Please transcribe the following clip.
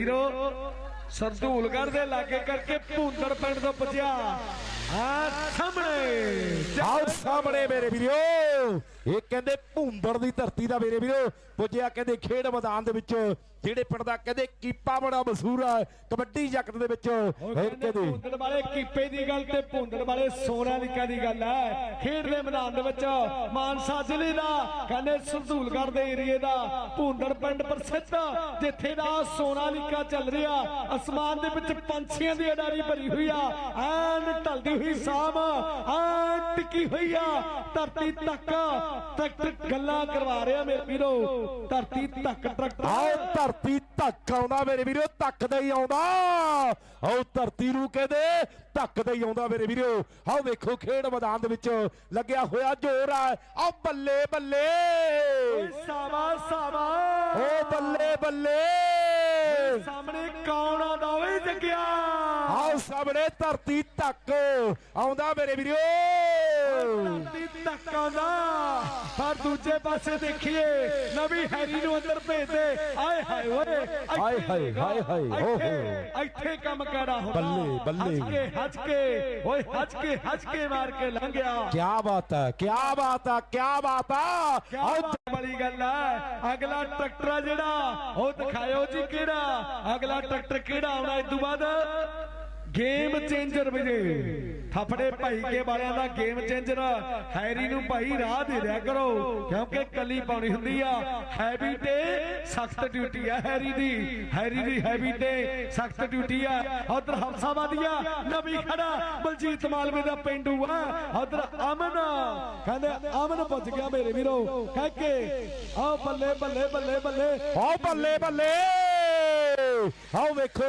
ਵੀਰੋ ਸਰਦੂਲਗੜ੍ਹ ਦੇ ਲਾਗੇ ਕਰਕੇ ਭੂੰਦੜ ਪਿੰਡ ਤੋਂ ਪੁੱਜਿਆ। ਆ ਸਾਹਮਣੇ। ਆਓ ਸਾਹਮਣੇ ਮੇਰੇ ਵੀਰੋ। ਇਹ ਕਹਿੰਦੇ ਭੁੰਦੜ ਦੀ ਧਰਤੀ ਦਾ ਮੇਰੇ ਵੀਰੋ। ਪੁੱਜਿਆ ਕਹਿੰਦੇ ਖੇਡ ਮੈਦਾਨ ਦੇ ਵਿੱਚ। ਜਿਹੜੇ ਪਿੰਡ ਦਾ ਕਹਿੰਦੇ ਕੀਪਾ ਬੜਾ ਮਸ਼ਹੂਰ ਆ ਕਬੱਡੀ ਜਗਤ ਦੇ ਵਿੱਚ। ਕਹਿੰਦੇ ਭੂੰਦੜ ਵਾਲੇ ਕੀਪੇ ਦੀ ਗੱਲ ਤੇ ਭੂੰਦੜ ਵਾਲੇ ਸੋਨਾਲੀਕਾ ਦੀ ਗੱਲ ਹੈ ਖੇਡ ਦੇ ਮੈਦਾਨ ਦੇ ਵਿੱਚ ਮਾਨਸਾ ਜ਼ਿਲ੍ਹੇ ਦਾ ਕਹਿੰਦੇ ਸਰਦੂਲਗੜ੍ਹ ਦੇ ਏਰੀਏ ਦਾ ਭੂੰਦੜ ਪਿੰਡ ਪ੍ਰਸਿੱਧ ਜਿੱਥੇ ਦਾ ਸੋਨਾਲੀਕਾ ਚੱਲ ਰਿਹਾ। ਅਸਮਾਨ ਦੇ ਵਿੱਚ ਪੰਛੀਆਂ ਦੀ ਅਡਾਰੀ ਭਰੀ ਹੋਈ ਆ। ਢਲਦੀ ਹੋਈ ਸ਼ਾਮ ਐਨ ਟਿਕੀ ਹੋਈ ਆ? ਧਰਤੀ ਤੱਕ ਤੱਕ ਗੱਲਾਂ ਕਰਵਾ ਰਿਹਾ ਮੇਰੇ ਵੀਰੋ। ਧਰਤੀ ਤੱਕ ਟਰੈਕਟਰ ਆਓ ਧਰਤੀ ਧੱਕ ਆਉਂਦਾ ਮੇਰੇ ਵੀਰੋ ਧੱਕਦਾ ਹੀ ਆਉਂਦਾ। ਆਓ ਧਰਤੀ ਨੂੰ ਕਹਿੰਦੇ ਧੱਕਦਾ ਹੀ ਆਉਂਦਾ ਮੇਰੇ ਵੀਰੋ। ਆਓ ਵੇਖੋ ਖੇਡ ਮੈਦਾਨ ਦੇ ਵਿੱਚ ਲੱਗਿਆ ਹੋਇਆ ਜ਼ੋਰ ਆ। ਆਓ ਬੱਲੇ ਬੱਲੇ। ਸਾਵਾ ਸਾਵਾ। ਓ ਬੱਲੇ ਬੱਲੇ। ਸਾਹਮਣੇ ਕੌਣ ਆਉਂਦਾ ਓਏ ਜੱਗਿਆ? ਆਓ ਸਾਹਮਣੇ ਧਰਤੀ ਧੱਕ ਆਉਂਦਾ ਮੇਰੇ ਵੀਰੋ। ਧਰਤੀ ਤੱਕ ਆਉਂਦਾ। ਪਰ ਦੂਜੇ ਪਾਸੇ ਦੇਖੀਏ। ਨਵੀਂ ਹੈਰੀ ਨੂੰ ਅੰਦਰ ਭੇਜ ਦੇ ਆਏ ਹਾਏ ਓਏ ਹਾਏ ਹਾਏ, ਹਾਏ ਹਾਏ, ਓਹੋ। ਇੱਥੇ- ਇੱਥੇ ਕੰਮ ਕਿਹੜਾ ਹੁੰਦਾ ਬੱਲੇ, ਬੱਲੇ। ਹੱਸ ਕੇ ਹੱਸ ਕੇ ਓਏ ਹੱਸ ਕੇ ਹੱਸ ਕੇ ਮਾਰ ਕੇ ਲੰਘਿਆ। ਕੀ ਬਾਤ ਹੈ ਕੀ ਬਾਤ ਹੈ ਕੀ ਬਾਤ ਆ ਕਿਆ ਆਓ ਵਾਲੀ ਗੱਲ ਹੈ। ਅਗਲਾ ਟਰੈਕਟਰ ਆ ਜਿਹੜਾ ਉਹ ਦਿਖਾਇਓ ਜੀ ਕਿਹੜਾ। ਅਗਲਾ ਟਰੈਕਟਰ ਕਿਹੜਾ ਆਉਣਾ? ਇਸ ਤੋਂ ਬਾਅਦ ਗੇਮ ਚੇਂਜਰ ਵੀਰੇ ਥਾਪੜੇ ਭਾਈ ਕੇ ਵਾਲਿਆਂ ਦਾ ਗੇਮ ਚੇਂਜਰ ਹੈਰੀ ਨੂੰ ਭਾਈ ਰਾਹ ਦੇ ਦਿਆ ਕਰੋ, ਕਿਉਂਕਿ ਕੱਲੀ ਪਾਉਣੀ ਹੁੰਦੀ ਆ। ਹੈਵੀ ਤੇ ਸਖਤ ਡਿਊਟੀ ਆ ਹੈਰੀ ਦੀ। ਹੈਰੀ ਦੀ ਹੈਵੀ ਤੇ ਸਖਤ ਡਿਊਟੀ ਆ। ਉਧਰ ਹਫਸਾਵਾਦੀਆ ਨਵੀਂ ਖੜਾ। ਬਲਜੀਤ ਮਾਲਵੇ ਦਾ ਪਿੰਡੂ ਆ। ਉਧਰ ਅਮਨ ਕਹਿੰਦੇ, ਅਮਨ ਪੁੱਜ ਗਿਆ ਮੇਰੇ ਵੀਰੋ। ਕਹਿ ਕੇ, ਆਓ ਬੱਲੇ ਬੱਲੇ ਬੱਲੇ ਬੱਲੇ। ਆਓ ਬੱਲੇ ਬੱਲੇ। ਆਓ ਵੇਖੋ